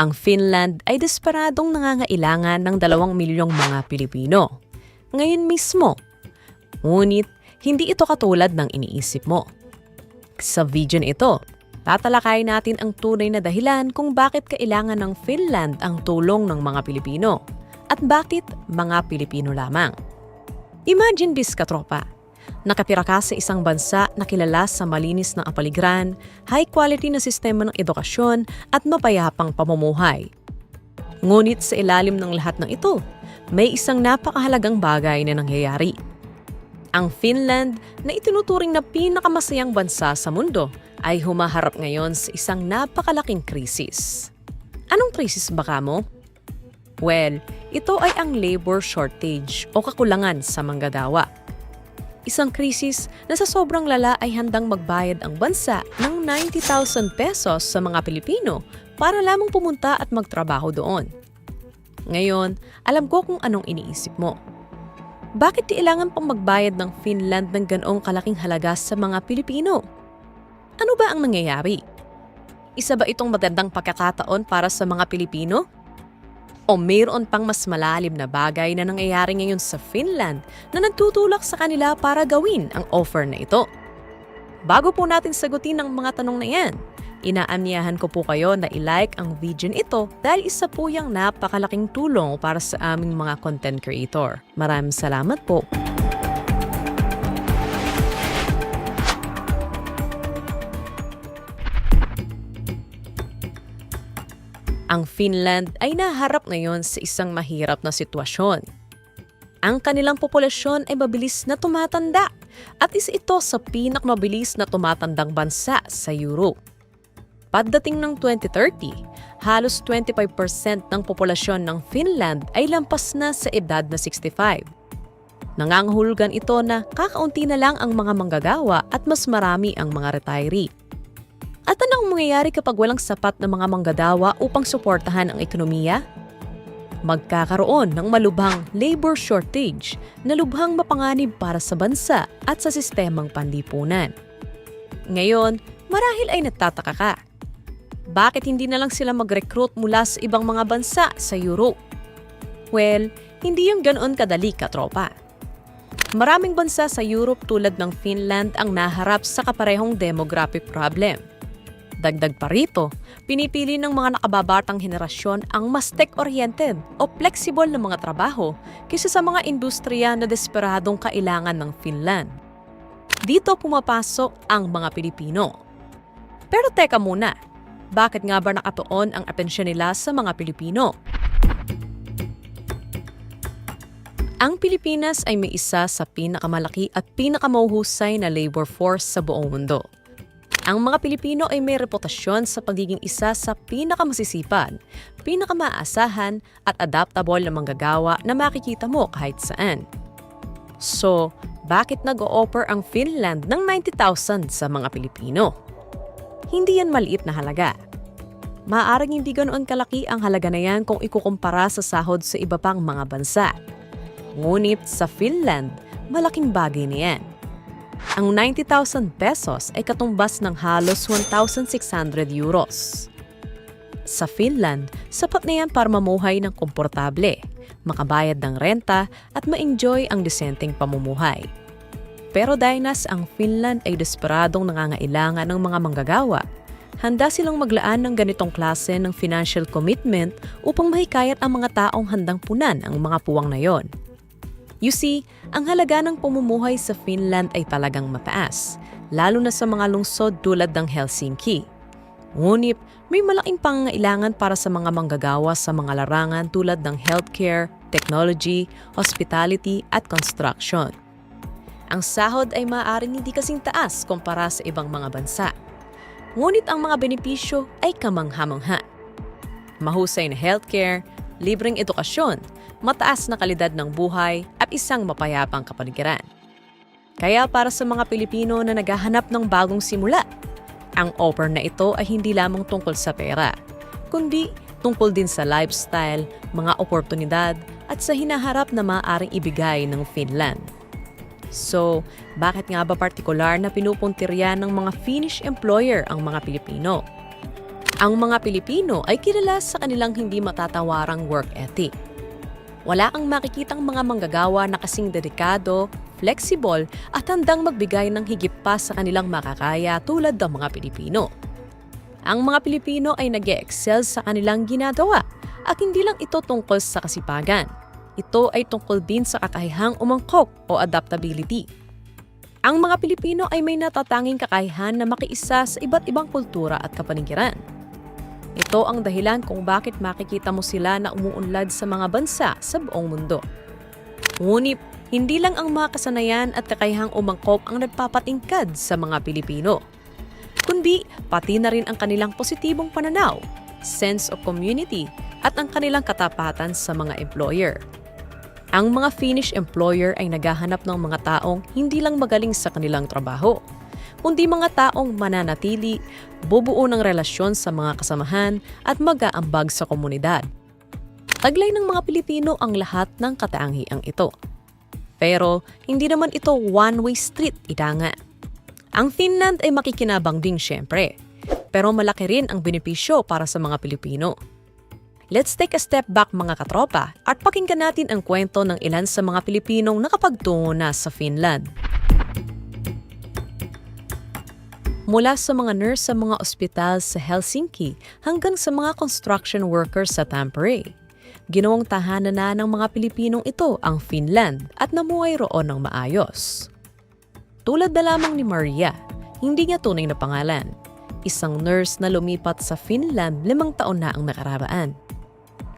Ang Finland ay desperadong nangangailangan ng dalawang milyong mga Pilipino. Ngayon mismo. Ngunit, hindi ito katulad ng iniisip mo. Sa video na ito, tatalakayin natin ang tunay na dahilan kung bakit kailangan ng Finland ang tulong ng mga Pilipino at bakit mga Pilipino lamang. Imagine this katropa. Nakatira ka sa isang bansa na kilala sa malinis na apaligiran, high quality na sistema ng edukasyon at mapayapang pamumuhay. Ngunit sa ilalim ng lahat ng ito, may isang napakahalagang bagay na nangyayari. Ang Finland na itinuturing na pinakamasayang bansa sa mundo ay humaharap ngayon sa isang napakalaking krisis. Anong krisis baka mo? Well, ito ay ang labor shortage o kakulangan sa manggagawa. Isang krisis na sa sobrang lala ay handang magbayad ang bansa ng 90,000 pesos sa mga Pilipino para lamang pumunta at magtrabaho doon. Ngayon, alam ko kung anong iniisip mo. Bakit kailangan pang magbayad ng Finland ng ganoong kalaking halaga sa mga Pilipino? Ano ba ang nangyayari? Isa ba itong magandang pagkakataon para sa mga Pilipino? O mayroon pang mas malalim na bagay na nangyayari ngayon sa Finland na nagtutulak sa kanila para gawin ang offer na ito? Bago po natin sagutin ang mga tanong na yan, inaanyahan ko po kayo na i-like ang video ito dahil isa po yung napakalaking tulong para sa aming mga content creator. Maraming salamat po. Ang Finland ay naharap ngayon sa isang mahirap na sitwasyon. Ang kanilang populasyon ay mabilis na tumatanda at isa ito sa pinakmabilis na tumatandang bansa sa Europe. Pagdating ng 2030, halos 25% ng populasyon ng Finland ay lampas na sa edad na 65. Nangangahulugan ito na kakaunti na lang ang mga manggagawa at mas marami ang mga retiree. At anong mangyayari kapag walang sapat na mga manggagawa upang suportahan ang ekonomiya? Magkakaroon ng malubhang labor shortage na lubhang mapanganib para sa bansa at sa sistemang panlipunan. Ngayon, marahil ay nagtataka ka. Bakit hindi na lang sila mag-recruit mula sa ibang mga bansa sa Europe? Well, hindi yung ganoon kadali katropa. Maraming bansa sa Europe tulad ng Finland ang naharap sa kaparehong demographic problem. Dagdag pa rito, pinipili ng mga nakababatang henerasyon ang mas tech-oriented o flexible na mga trabaho kaysa sa mga industriya na desperadong kailangan ng Finland. Dito pumapasok ang mga Pilipino. Pero teka muna, bakit nga ba nakatuon ang atensyon nila sa mga Pilipino? Ang Pilipinas ay may isa sa pinakamalaki at pinakamauhusay na labor force sa buong mundo. Ang mga Pilipino ay may reputasyon sa pagiging isa sa pinakamasisipag, pinakamaasahan at adaptable na manggagawa na makikita mo kahit saan. So, bakit nag-o-offer ang Finland ng 90,000 sa mga Pilipino? Hindi yan maliit na halaga. Maaring hindi ganoon kalaki ang halaga na yan kung ikukumpara sa sahod sa iba pang mga bansa. Ngunit sa Finland, malaking bagay na yan. Ang 90,000 pesos ay katumbas ng halos 1,600 euros. Sa Finland, sapat na yan para mamuhay ng komportable, makabayad ng renta at ma-enjoy ang disenteng pamumuhay. Pero dahil nas ang Finland ay desperadong nangangailangan ng mga manggagawa, handa silang maglaan ng ganitong klase ng financial commitment upang mahikayat ang mga taong handang punan ang mga puwang na yon. You see, ang halaga ng pamumuhay sa Finland ay talagang mataas, lalo na sa mga lungsod tulad ng Helsinki. Ngunit may malaking pangangailangan para sa mga manggagawa sa mga larangan tulad ng healthcare, technology, hospitality at construction. Ang sahod ay maaaring hindi kasing taas kumpara sa ibang mga bansa. Ngunit ang mga benepisyo ay kamangha-mangha. Mahusay na healthcare, libreng edukasyon, mataas na kalidad ng buhay isang mapayapang kapaligiran. Kaya para sa mga Pilipino na naghahanap ng bagong simula, ang offer na ito ay hindi lamang tungkol sa pera, kundi tungkol din sa lifestyle, mga oportunidad at sa hinaharap na maaaring ibigay ng Finland. So, bakit nga ba partikular na pinupuntirya ng mga Finnish employer ang mga Pilipino? Ang mga Pilipino ay kilala sa kanilang hindi matatawarang work ethic. Wala kang makikitang mga manggagawa na kasing dedikado, flexible at handang magbigay ng higit pa sa kanilang makakaya tulad ng mga Pilipino. Ang mga Pilipino ay nag excel sa kanilang ginagawa at hindi lang ito tungkol sa kasipagan. Ito ay tungkol din sa kakayahang umangkok o adaptability. Ang mga Pilipino ay may natatanging kakayahan na makiisa sa iba't ibang kultura at kapaligiran. Ito ang dahilan kung bakit makikita mo sila na umuunlad sa mga bansa sa buong mundo. Ngunit, hindi lang ang mga kasanayan at kakayahang umangkop ang nagpapatingkad sa mga Pilipino. Kundi, pati na rin ang kanilang positibong pananaw, sense of community, at ang kanilang katapatan sa mga employer. Ang mga Finnish employer ay naghahanap ng mga taong hindi lang magaling sa kanilang trabaho, kundi mga taong mananatili, bubuo ng relasyon sa mga kasamahan at mag-aambag sa komunidad. Taglay ng mga Pilipino ang lahat ng katangiang ito. Pero hindi naman ito one-way street itanga. Ang Finland ay makikinabang din syempre, pero malaki rin ang benepisyo para sa mga Pilipino. Let's take a step back mga katropa at pakinggan natin ang kwento ng ilan sa mga Pilipinong nakapagtungo na sa Finland. Mula sa mga nurse sa mga ospital sa Helsinki hanggang sa mga construction workers sa Tampere. Ginawang tahanan na ng mga Pilipinong ito ang Finland at namuhay roon ng maayos. Tulad na lamang ni Maria, hindi niya tunay na pangalan. Isang nurse na lumipat sa Finland limang taon na ang nakararaan.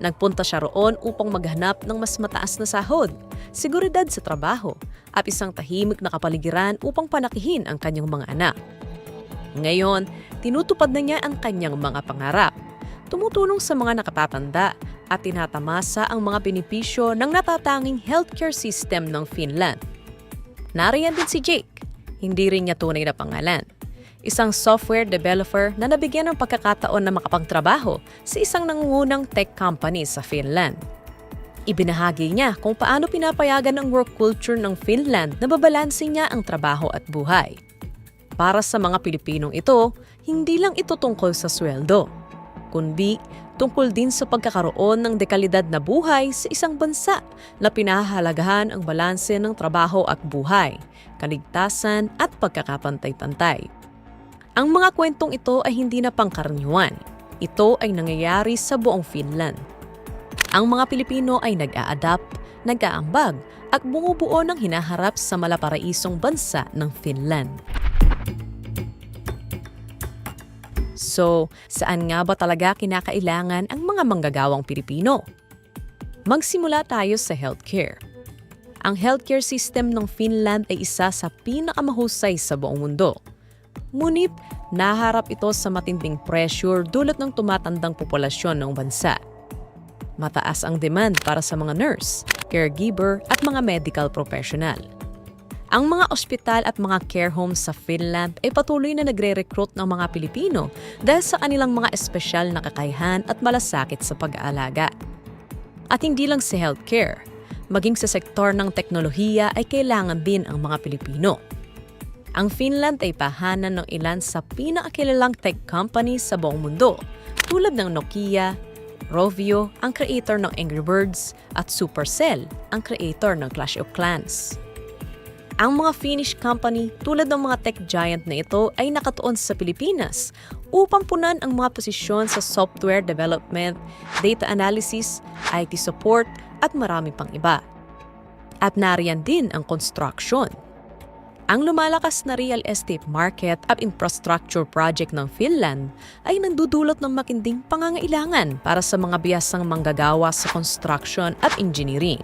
Nagpunta siya roon upang maghanap ng mas mataas na sahod, seguridad sa trabaho, at isang tahimik na kapaligiran upang panakihin ang kanyang mga anak. Ngayon, tinutupad na niya ang kanyang mga pangarap. Tumutulong sa mga nakatatanda at tinatamasa ang mga benepisyo ng natatanging healthcare system ng Finland. Nariyan din si Jake. Hindi rin niya tunay na pangalan. Isang software developer na nabigyan ng pagkakataon na makapagtrabaho sa isang nangungunang tech company sa Finland. Ibinahagi niya kung paano pinapayagan ang work culture ng Finland na babalansin niya ang trabaho at buhay. Para sa mga Pilipinong ito, hindi lang ito tungkol sa sweldo, kundi tungkol din sa pagkakaroon ng dekalidad na buhay sa isang bansa na pinahahalagahan ang balanse ng trabaho at buhay, kaligtasan at pagkakapantay-pantay. Ang mga kwentong ito ay hindi na pangkaraniwan. Ito ay nangyayari sa buong Finland. Ang mga Pilipino ay nag-a-adapt, nag-aambag at bumubuo ng hinaharap sa malaparaisong bansa ng Finland. So, saan nga ba talaga kinakailangan ang mga manggagawang Pilipino? Magsimula tayo sa healthcare. Ang healthcare system ng Finland ay isa sa pinakamahusay sa buong mundo. Ngunit, naharap ito sa matinding pressure dulot ng tumatandang populasyon ng bansa. Mataas ang demand para sa mga nurse, caregiver at mga medical professional. Ang mga ospital at mga care homes sa Finland ay patuloy na nagre-recruit ng mga Pilipino dahil sa kanilang mga espesyal na kakayahan at malasakit sa pag-aalaga. At hindi lang sa healthcare, maging sa sektor ng teknolohiya ay kailangan din ang mga Pilipino. Ang Finland ay pahanan ng ilan sa pinakakilalang tech companies sa buong mundo, tulad ng Nokia, Rovio, ang creator ng Angry Birds, at Supercell, ang creator ng Clash of Clans. Ang mga Finnish company tulad ng mga tech giant na ito ay nakatuon sa Pilipinas upang punan ang mga posisyon sa software development, data analysis, IT support at marami pang iba. At nariyan din ang construction. Ang lumalakas na real estate market at infrastructure project ng Finland ay nandudulot ng makinding pangangailangan para sa mga biyasang manggagawa sa construction at engineering.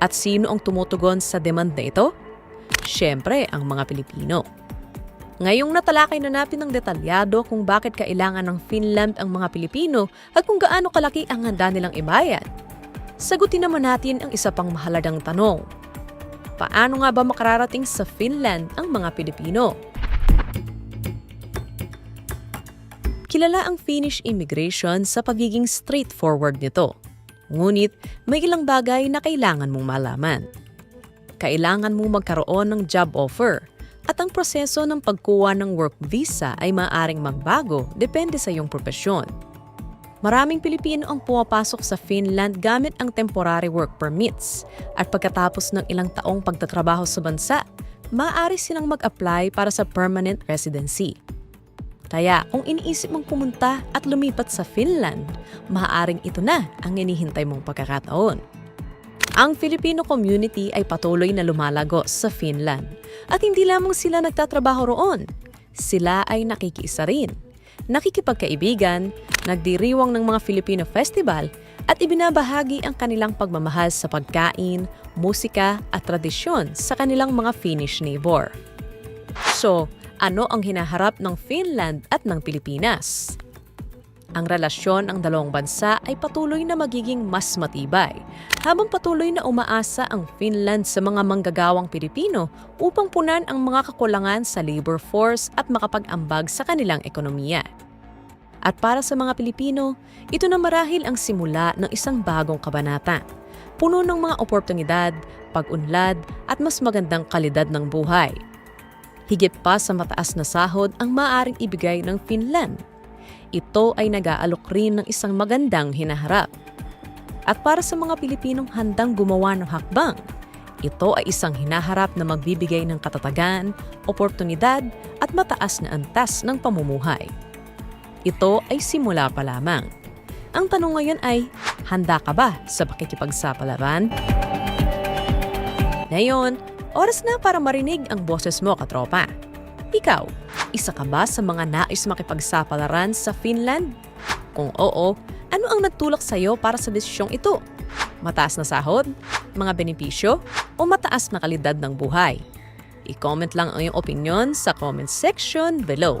At sino ang tumutugon sa demand na ito? Siyempre, ang mga Pilipino. Ngayong natalakay na natin ng detalyado kung bakit kailangan ng Finland ang mga Pilipino at kung gaano kalaki ang handa nilang ibayad. Sagutin naman natin ang isa pang mahalagang tanong. Paano nga ba makararating sa Finland ang mga Pilipino? Kilala ang Finnish immigration sa pagiging straightforward nito. Ngunit may ilang bagay na kailangan mong malaman kailangan mo magkaroon ng job offer, At ang proseso ng pagkuha ng work visa ay maaaring magbago depende sa iyong profesyon. Maraming Pilipino ang pumapasok sa Finland gamit ang temporary work permits at pagkatapos ng ilang taong pagtatrabaho sa bansa, maaari silang mag-apply para sa permanent residency. Kaya kung iniisip mong pumunta at lumipat sa Finland, maaaring ito na ang inihintay mong pagkakataon. Ang Filipino community ay patuloy na lumalago sa Finland. At hindi lamang sila nagtatrabaho roon. Sila ay nakikiisa rin. Nakikipagkaibigan, nagdiriwang ng mga Filipino festival at ibinabahagi ang kanilang pagmamahal sa pagkain, musika at tradisyon sa kanilang mga Finnish neighbor. So, ano ang hinaharap ng Finland at ng Pilipinas? Ang relasyon ng dalawang bansa ay patuloy na magiging mas matibay habang patuloy na umaasa ang Finland sa mga manggagawang Pilipino upang punan ang mga kakulangan sa labor force at makapag-ambag sa kanilang ekonomiya. At para sa mga Pilipino, ito na marahil ang simula ng isang bagong kabanata. Puno ng mga oportunidad, pag-unlad at mas magandang kalidad ng buhay. Higit pa sa mataas na sahod ang maaaring ibigay ng Finland ito ay nag-aalok rin ng isang magandang hinaharap. At para sa mga Pilipinong handang gumawa ng hakbang, ito ay isang hinaharap na magbibigay ng katatagan, oportunidad at mataas na antas ng pamumuhay. Ito ay simula pa lamang. Ang tanong ngayon ay, handa ka ba sa pakikipagsapalaran? Ngayon, oras na para marinig ang boses mo, katropa. Ikaw, isa ka ba sa mga nais makipagsapalaran sa Finland? Kung oo, ano ang nagtulak sa iyo para sa desisyong ito? Mataas na sahod, mga benepisyo, o mataas na kalidad ng buhay? I-comment lang ang iyong opinion sa comment section below.